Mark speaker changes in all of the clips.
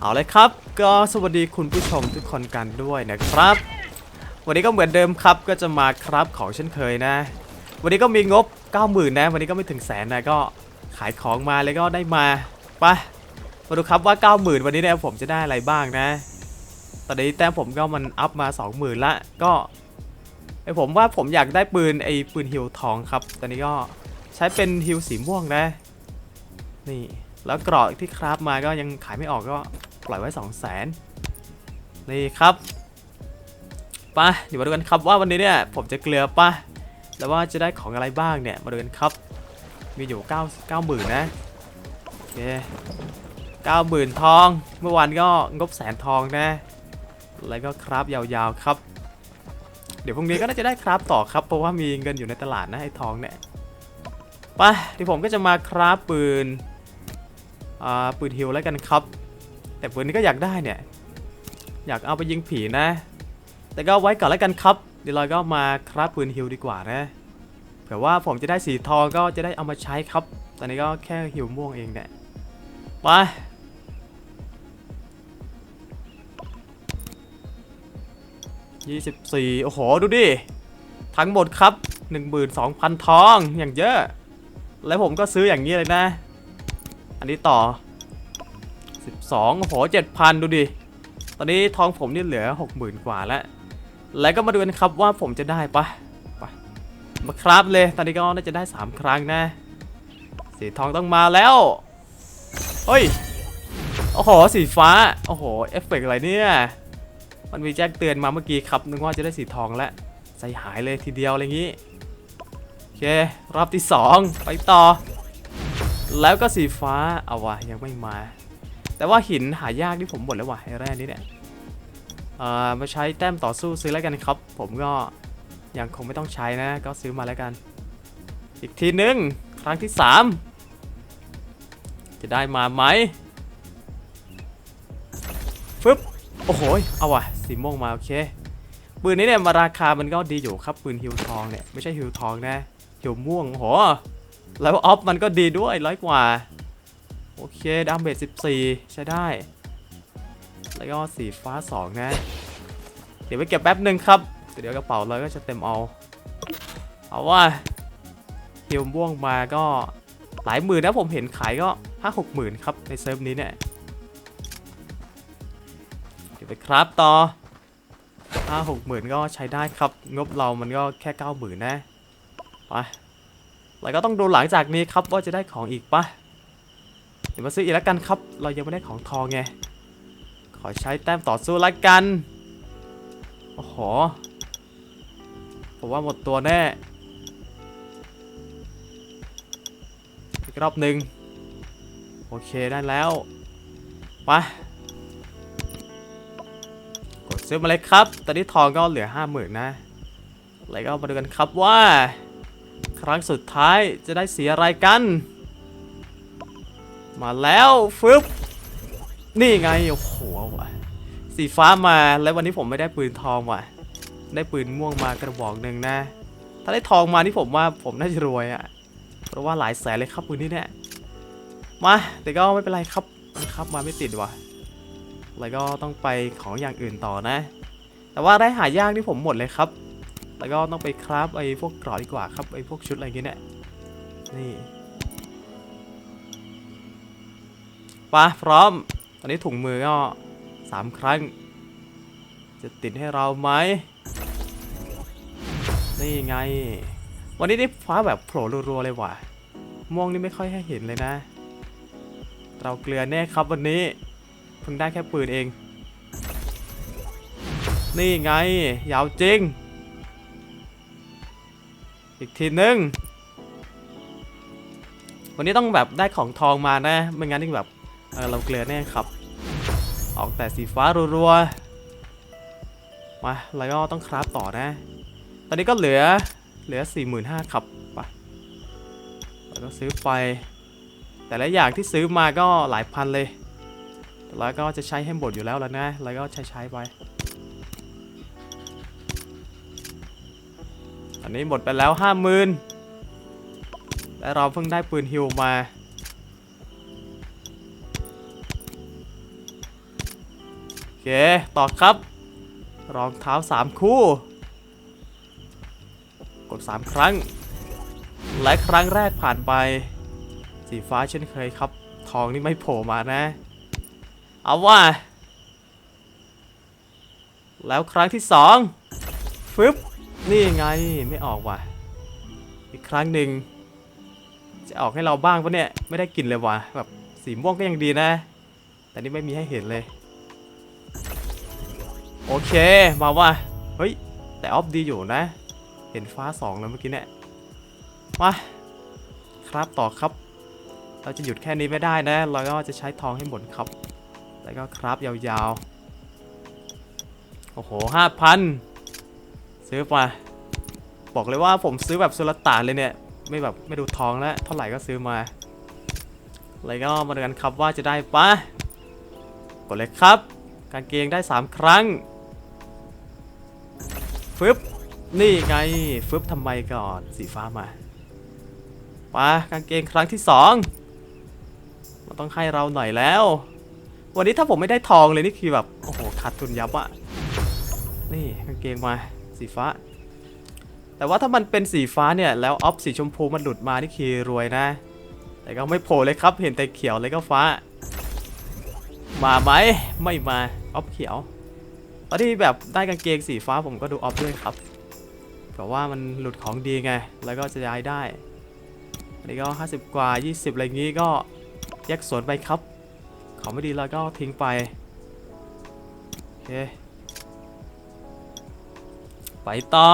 Speaker 1: เอาเลยครับ ก็สวัสดีคุณผู้ชมทุกคนกันด้วยนะครับ วันนี้ก็เหมือนเดิมครับก็จะมาครับของเช่นเคยนะ วันนี้ก็มีงบ 90,000นะ วันนี้ก็ไม่ถึงแสนนะก็ขายของมาแล้วก็ได้มาไปมาดูครับว่า 90,000 วันนี้เนี่ยผมจะได้อะไรบ้างนะ ตอนนี้แต้มผมก็มันอัพมา 20,000 ละก็ไอผมว่าผมอยากได้ปืนไอปืนฮิวทองครับ ตอนนี้ก็ใช้เป็นฮิวสีม่วงนะ นี่แล้วกรอกที่คราฟมาก็ยังขายไม่ออกก็ ปล่อยไว้ 2 0 0 0 0นนี่ครับไปะเดี๋ยวมาดูกันครับว่าวันนี้เนี่ยผมจะเกลือปะแล้วว่าจะได้ของอะไรบ้างเนี่ยมาดูกันครับ มีอยู่ 9 90,000นะโอเค90,000 ทอง เมื่อวานก็งบแสนทองนะ แล้วก็คราฟยาวๆครับ เดี๋ยวพรุ่งนี้ก็น่าจะได้คราฟต่อครับ เพราะว่ามีเงินอยู่ในตลาดนะไอ้ทองเนี่ยไปเดี๋ยวผมก็จะมาคราฟปืน อ่า ปืนฮิลแล้วกันครับ แต่ปืนนี้ก็อยากได้เนี่ย อยากเอาไปยิงผีนะ แต่ก็ไว้ก่อนแล้วกันครับ เดี๋ยวเราก็มาครับปืนฮิลดีกว่านะเผื่อว่าผมจะได้สีทองก็จะได้เอามาใช้ครับ ตอนนี้ก็แค่ฮิลม่วงเองเนี่ยไปยี่สิบสี่โอ้โห ดูดิ ทั้งหมดครับ12,000ทองอย่างเยอะ แล้วผมก็ซื้ออย่างนี้เลยนะ อันนี้ต่อ 12โอ้โห7,000 ดูดิ ตอนนี้ทองผมนี่เหลือ 60,000 กว่าแล้ว แล้วก็มาดูกันครับว่าผมจะได้ปะไปมาครับเลย ตอนนี้ก็น่าจะได้ 3 ครั้งนะ สีทองต้องมาแล้วเฮ้ย โอ้โห สีฟ้า โอ้โห เอฟเฟกต์อะไรเนี่ย มันมีแจ้งเตือนมาเมื่อกี้ครับ นึกว่าจะได้สีทองแล้วใจหายเลยทีเดียวอะไรอย่างนี้ โอเค รอบที่ 2 ไปต่อ แล้วก็สีฟ้าเอาวะยังไม่มา แต่ว่าหินหายากที่ผมบ่นแล้วว่ะไอ้แร่นี้เนี่ยเอ่อมาใช้แต้มต่อสู้ซื้อแล้วกันครับ ผมก็ยังคงไม่ต้องใช้นะ ก็ซื้อมาแล้วกัน อีกทีนึงครั้งที่ 3 จะได้มาไหมฟึบโอ้โหเอาว่ะสีม่วงมาโอเคปืนนี้เนี่ยมาราคามันก็ดีอยู่ครับปืนฮิวทองเนี่ยไม่ใช่ฮิวทองนะฮิวม่วงโอ้โหแล้วออฟมันก็ดีด้วยร้อยกว่า โอเคดาเมจ14 ใช้ได้ แล้วก็สีฟ้า 2 นะ เดี๋ยวไปเก็บแป๊บหนึ่งครับ เดี๋ยวกระเป๋าเราก็จะเต็มเอา เอาว่าฮิวม่วงมาก็หลายหมื่นนะผมเห็นขายก็5 6หกหมื่นครับ ในเซิร์ฟนี้เนี่ย เดี๋ยวไปครับต่อ5 6หกหมื่นก็ใช้ได้ครับ งบเรามันก็แค่9 0,000นะ ไป แล้วก็ต้องดูหลังจากนี้ครับว่าจะได้ของอีกปะ เดี๋ยวมาซื้ออีกแล้วกันครับ เรายังไม่ได้ของทองไง ขอใช้แต้มต่อสู้ละกัน โอ้โห ผมว่าหมดตัวแน่ อีกรอบหนึ่งโอเคได้แล้ว ไป กดซื้อมาเลยครับ ตอนนี้ทองก็เหลือ50,000นะ แล้วก็มาดูกันครับว่า ครั้งสุดท้ายจะได้สีอะไรกัน มาแล้วฟึบนี่ไงโอ้โหว่ะสีฟ้ามาแล้ววันนี้ผมไม่ได้ปืนทองว่ะ ได้ปืนม่วงมากระบอกหนึ่งนะ ถ้าได้ทองมานี่ผมว่าผมน่าจะรวยอะ่ะเพราะว่าหลายแสนเลยครับปืนนี้เนี่ยมาแต่ก็ไม่เป็นไรครับครับมาไม่ติดว่ะแล้วก็ต้องไปของอย่างอื่นต่อนะ แต่ว่าได้หายากที่ผมหมดเลยครับ แล้วก็ต้องไปคราฟไอ้พวกกรอดีกว่าครับไอ้พวกชุดอะไรเงี้ยเนี่ยนี่ ปะพร้อม ตอนนี้ถุงมือก็สามครั้ง จะติดให้เราไหม นี่ไง วันนี้ได้ฟ้าแบบโผล่รัวๆเลยว่ะ ม่วงนี่ไม่ค่อยให้เห็นเลยนะ เราเกลือแน่ครับวันนี้เพิ่งได้แค่ปืนเอง นี่ไง ยาวจริง อีกทีนึงวันนี้ต้องแบบได้ของทองมานะ ไม่งั้นนี่แบบ เออเราเกลือแน่ครับ ออกแต่สีฟ้ารัวๆ มาแล้วก็ต้องคราฟต่อนะ ตอนนี้ก็เหลือเหลือ 45,000ครับไปแล้วก็ซื้อไป แต่ละอย่างที่ซื้อมาก็หลายพันเลย แล้วก็จะใช้ให้หมดอยู่แล้วแล้วนะ แล้วก็ใช้ใช้ไปอันนี้หมดไปแล้วห้าหมื่นและเราเพิ่งได้ปืนฮิวมา เค ต่อครับ รองเท้า3คู่ กด3ครั้ง และครั้งแรกผ่านไป สีฟ้าเช่นเคยครับ ทองนี่ไม่โผล่มานะ เอาว่า แล้วครั้งที่สองฟึบนี่ไงไม่ออกว่ะ อีกครั้งหนึ่งจะออกให้เราบ้างปะเนี่ย ไม่ได้กลิ่นเลยว่ะแบบสีม่วงก็ยังดีนะ แต่นี่ไม่มีให้เห็นเลย โอเค มาว่า เฮ้ย แต่ออฟดีอยู่นะ เห็นฟ้าสองแล้วเมื่อกี้เนี่ย มา ครับต่อครับ เราจะหยุดแค่นี้ไม่ได้นะ เราก็จะใช้ทองให้หมดครับ แล้วก็ครับยาวๆ โอ้โหห้าพันซื้อมา บอกเลยว่าผมซื้อแบบสุลต่านเลยเนี่ย ไม่แบบไม่ดูทองแล้ว เท่าไหร่ก็ซื้อมา แล้วก็มาดูกันครับว่าจะได้ปะกดเลยครับกางเกงได้ 3 ครั้ง ฟึบนี่ไงฟึบทำไมก่อนสีฟ้ามาปะกางเกงครั้งที่2มันต้องให้เราหน่อยแล้ว วันนี้ถ้าผมไม่ได้ทองเลยนี่คือแบบโอ้โหขาดทุนยับอะนี่กางเกงมาสีฟ้า แต่ว่าถ้ามันเป็นสีฟ้าเนี่ยแล้วออฟสีชมพูมันหลุดมานี่คือรวยนะ แต่ก็ไม่โผล่เลยครับเห็นแต่เขียวเลยก็ฟ้า มาไหมไม่มาออฟเขียว ตอนที่แบบได้กางเกงสีฟ้าผมก็ดูออฟด้วยครับเพราะว่ามันหลุดของดีไง แล้วก็จะย้ายได้ อันนี้ก็ 50 กว่า 20 อะไรงี้ก็แยกส่วนไปครับ ของไม่ดีแล้วก็ทิ้งไป โอเค ไปต่อ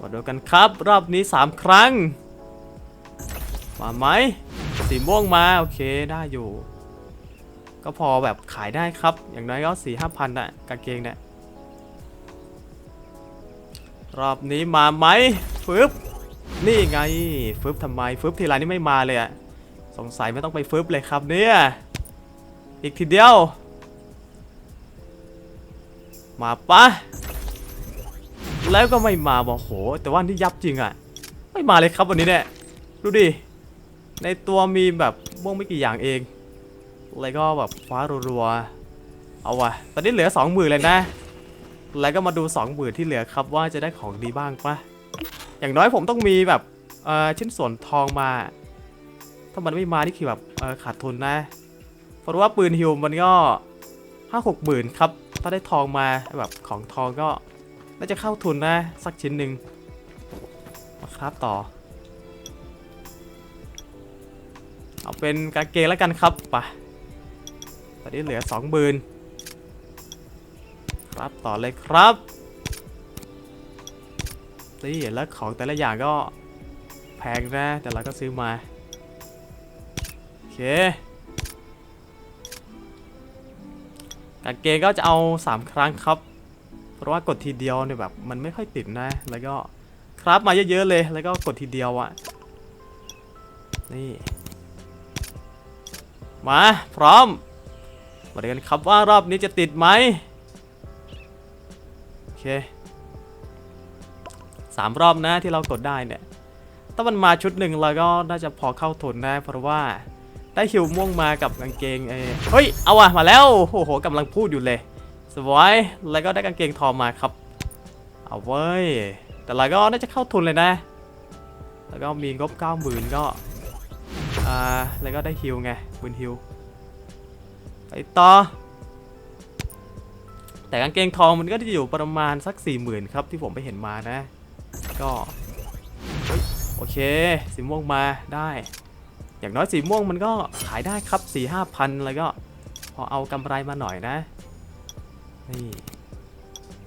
Speaker 1: มาดูกันครับ รอบนี้ 3 ครั้ง มาไหม สีม่วงมา โอเค ได้อยู่ ก็พอแบบขายได้ครับ อย่างน้อยก็สี่ห้าพันอะกางเกงเนี่ยรอบนี้มาไหมฟึบนี่ไงฟึบทำไมฟึบทีไรนี่ไม่มาเลยอะสงสัยไม่ต้องไปฟึบเลยครับเนี่ยอีกทีเดียว มาปะแล้วก็ไม่มาบอกโห แต่ว่านี่ยับจริงอะไม่มาเลยครับวันนี้เนี่ยดูดิในตัวมีแบบม่วงไม่กี่อย่างเอง แล้วก็แบบฟ้ารัวๆ เอาวะตอนนี้เหลือ20,000เลยนะ แล้วก็มาดู20,000ที่เหลือครับว่าจะได้ของดีบ้างปะอย่างน้อยผมต้องมีแบบเอ่อชิ้นส่วนทองมา ถ้ามันไม่มานี่คือแบบเออขาดทุนนะ เพราะว่าปืนฮิวมันก็ห้าหกหมื่นครับ ถ้าได้ทองมาแบบของทองก็น่าจะเข้าทุนนะสักชิ้นหนึ่งมาครับต่อ เอาเป็นกางเกงแล้วกันครับไป ตอนนี้เหลือสองหมื่นครับต่อเลยครับนี่แล้วของแต่ละอย่างก็แพงนะแต่เราก็ซื้อมา โอเคกางเกงก็จะเอา 3 ครั้งครับ เพราะว่ากดทีเดียวเนี่ยแบบมันไม่ค่อยติดนะ แล้วก็ครับมาเยอะๆเลย แล้วก็กดทีเดียวอะ่ะนี่ มา พร้อม มาดูกันครับว่ารอบนี้จะติดไหมโอเคสามรอบนะที่เรากดได้เนี่ย ถ้ามันมาชุดหนึ่งเราก็น่าจะพอเข้าทุนนะเพราะว่าได้ฮิวม่วงมากับกางเกงเอเฮ้ย เอาอะมาแล้ว โอ้โหกำลังพูดอยู่เลย สวย แล้วก็ได้กางเกงทอมาครับ เอาเว้ย แต่เราก็น่าจะเข้าทุนเลยนะ แล้วก็มีงบ90,000ก็ อ่า แล้วก็ได้ฮิวไงปืนฮิว ต่อ แต่กางเกงทองมันก็จะอยู่ประมาณสัก40,000ครับที่ผมไปเห็นมานะ ก็โอเคสีม่วงมาได้ อย่างน้อยสีม่วงมันก็ขายได้ครับ4 5พันแล้วก็พอเอากำไรมาหน่อยนะนี่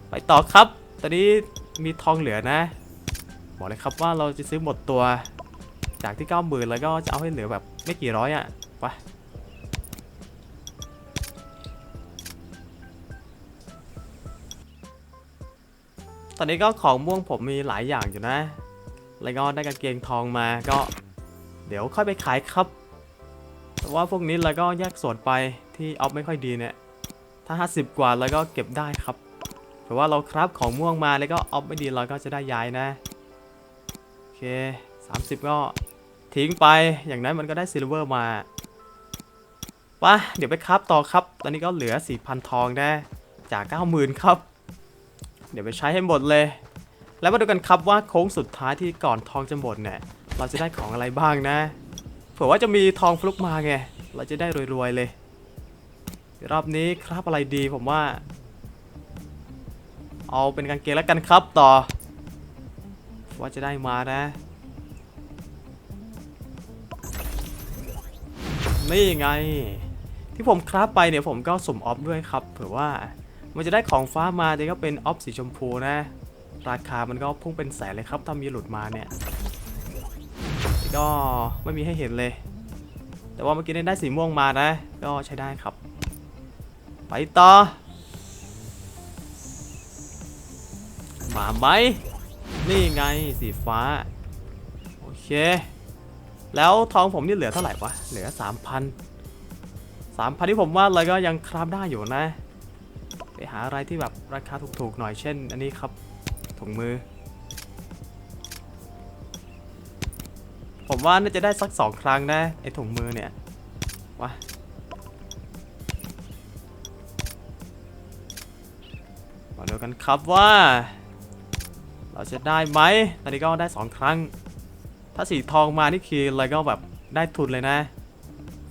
Speaker 1: ไปต่อครับ ตอนนี้มีทองเหลือนะ บอกเลยครับว่าเราจะซื้อหมดตัว จากที่ 90,000 แล้วก็จะเอาให้เหลือแบบไม่กี่ร้อยอะ่ะ ไป ตอนนี้ก็ของม่วงผมมีหลายอย่างอยู่นะ แล้วก็ได้กางเกงทองมาก็ เดี๋ยวค่อยไปขายครับ แต่ว่าพวกนี้เราก็แยกส่วนไปที่ออฟไม่ค่อยดีเนี่ย ถ้า 50 กว่าแล้วก็เก็บได้ครับแต่ว่าเราครับของม่วงมาแล้วก็ออฟไม่ดีเราก็จะได้ย้ายนะ โอเค 30 ก็ทิ้งไป อย่างนั้นมันก็ได้ซิลเวอร์มาปะเดี๋ยวไปครับต่อครับ ตอนนี้ก็เหลือ 4,000 ทองนะ จาก 90,000 ครับ เดี๋ยวไปใช้ให้หมดเลย แล้วมาดูกันครับว่าโค้งสุดท้ายที่ก่อนทองจะหมดเนี่ยเราจะได้ของอะไรบ้างนะเผื่อว่าจะมีทองฟลุกมาไงเราจะได้รวยๆเลย รอบนี้ครับอะไรดีผมว่า เอาเป็นกางเกงแล้วกันครับต่อ ว่าจะได้มานะ นี่ไง ที่ผมคราฟไปเนี่ยผมก็สมออฟด้วยครับเผื่อว่า มันจะได้ของฟ้ามาแต่ก็เป็นออฟสีชมพูนะ ราคามันก็พุ่งเป็นแสนเลยครับถ้ามีหลุดมาเนี่ยก็ไม่มีให้เห็นเลย แต่ว่าเมื่อกี้ได้สีม่วงมานะ ก็ใช้ได้ครับ ไปต่อ มาไหมนี่ไงสีฟ้า โอเค แล้วทองผมนี่เหลือเท่าไหร่วะ เหลือ 3,000 3,000 ที่ผมว่าเลยก็ยังคราฟได้อยู่นะ ไปหาอะไรที่แบบราคาถูกๆหน่อยเช่น อันนี้ครับถุงมือ ผมว่าน่าจะได้สักสองครั้งนะไอถุงมือเนี่ยวะมาดูกันครับว่า เราจะได้ไหมตอนนี้ก็ได้สองครั้ง ถ้าสีทองมานี่คืออะไรก็แบบได้ทุนเลยนะ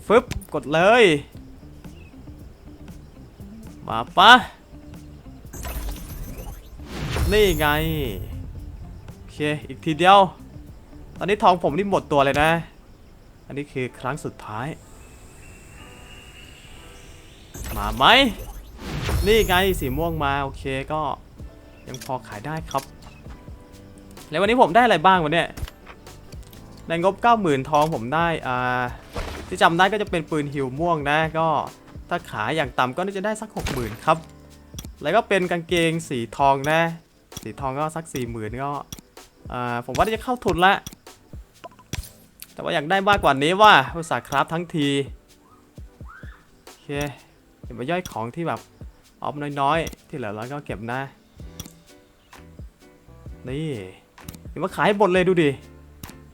Speaker 1: ฟึบกดเลย มาปะ นี่ไง โอเค อีกทีเดียว ตอนนี้ทองผมนี่หมดตัวเลยนะ อันนี้คือครั้งสุดท้าย มาไหม นี่ไงสีม่วงมา โอเคก็ยังพอขายได้ครับ แล้ววันนี้ผมได้อะไรบ้างวันเนี้ยในงบ 90,000 ทองผมได้ อ่า ที่จำได้ก็จะเป็นปืนหิวม่วงนะ ก็ถ้าขายอย่างต่ำก็น่าจะได้สัก 60,000 ครับ แล้วก็เป็นกางเกงสีทองนะ สีทองก็สัก40,000ก็อ่าผมว่าจะเข้าทุนละ แต่ว่าอยากได้มากกว่านี้ว่าอุตสาห์คราฟทั้งทีโอเคเดี๋ยวมาย่อยของที่แบบออฟน้อยๆ ที่เหลือเราก็เก็บนะนี่เดี๋ยวมาขายให้หมดเลยดูดิ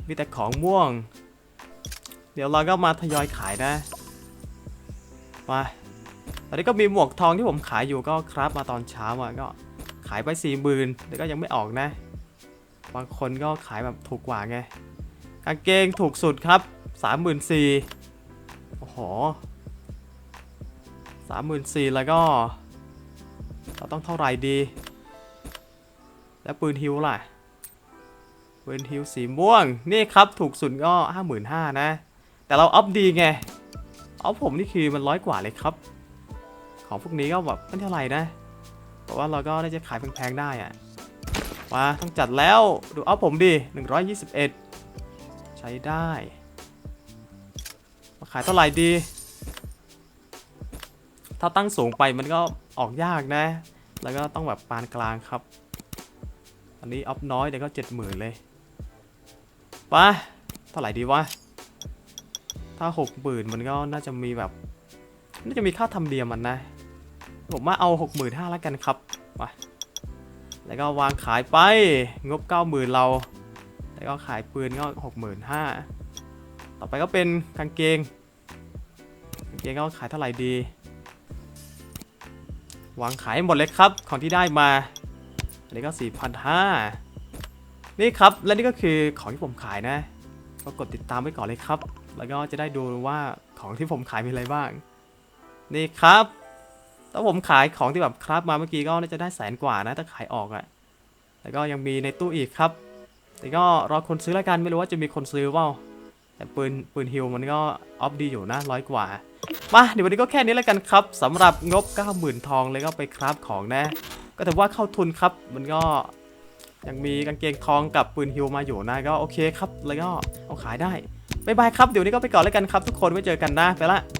Speaker 1: มีแต่ของม่วง เดี๋ยวเราก็มาทยอยขายนะ มา ตอนนี้ก็มีหมวกทองที่ผมขายอยู่ก็ครับมาตอนเช้าอะก็ ขายไปสี่หมื่นแต่ก็ยังไม่ออกนะ บางคนก็ขายแบบถูกกว่าไงกางเกงถูกสุดครับสามหมื่นสี่โอ้โหสามหมื่นสี่แล้วก็ เราต้องเท่าไหร่ดี แล้วปืนฮิวล่ะเวนฮิลสีม่วง นี่ครับถูกสุดก็ 55,000นะ แต่เราอัพดีไงอัพผมนี่คือมันร้อยกว่าเลยครับ ของพวกนี้ก็แบบไม่เท่าไหร่นะ เพราะว่าเราก็ได้จะขายแพงๆได้อะมาต้องจัดแล้วดูอัพผมดิ 121 ใช้ได้ มาขายเท่าไหร่ดี ถ้าตั้งสูงไปมันก็ออกยากนะ แล้วก็ต้องแบบปานกลางครับ อันนี้อัพน้อยแต่ก็เจ็ดหมื่นเลยปะเท่าไหร่ดีวะ ถ้าหกหมื่นมันก็น่าจะมีแบบ น่าจะมีค่าทำเนียมมันนะ ผมว่าเอาหกหมื่นห้าแล้วกันครับไปแล้วก็วางขายไปงบเก้าหมื่นเรา แล้วก็ขายปืนก็หกหมื่นห้าต่อไปก็เป็นกางเกงกางเกงก็ขายเท่าไหร่ดี วางขายให้หมดเลยครับของที่ได้มาอันนี้ก็4,500นี่ครับและนี่ก็คือของที่ผมขายนะก็กดติดตามไว้ก่อนเลยครับ แล้วก็จะได้ดูว่าของที่ผมขายมีอะไรบ้าง นี่ครับ ถ้าผมขายของที่แบบคราฟมาเมื่อกี้ก็น่าจะได้แสนกว่านะถ้าขายออกอะ่ะแล้วก็ยังมีในตู้อีกครับ แต่ก็รอคนซื้อแล้วกันไม่รู้ว่าจะมีคนซื้อเปล่าแต่ปืนปืนฮิลมันก็ออฟดีอยู่นะร้อยกว่า มาเดี๋ยววันนี้ก็แค่นี้แล้วกันครับสำหรับงบ 90,000 ทองเลยก็ไปคราฟของนะ ก็ถือว่าเข้าทุนครับมันก็ยังมีกางเกงทองกับปืนฮิวมาอยู่นะก็โอเคครับ แล้วก็เอาขายได้บายบายครับเดี๋ยวนี้ก็ไปก่อนแล้วกันครับ ทุกคนไว้เจอกันนะไปละ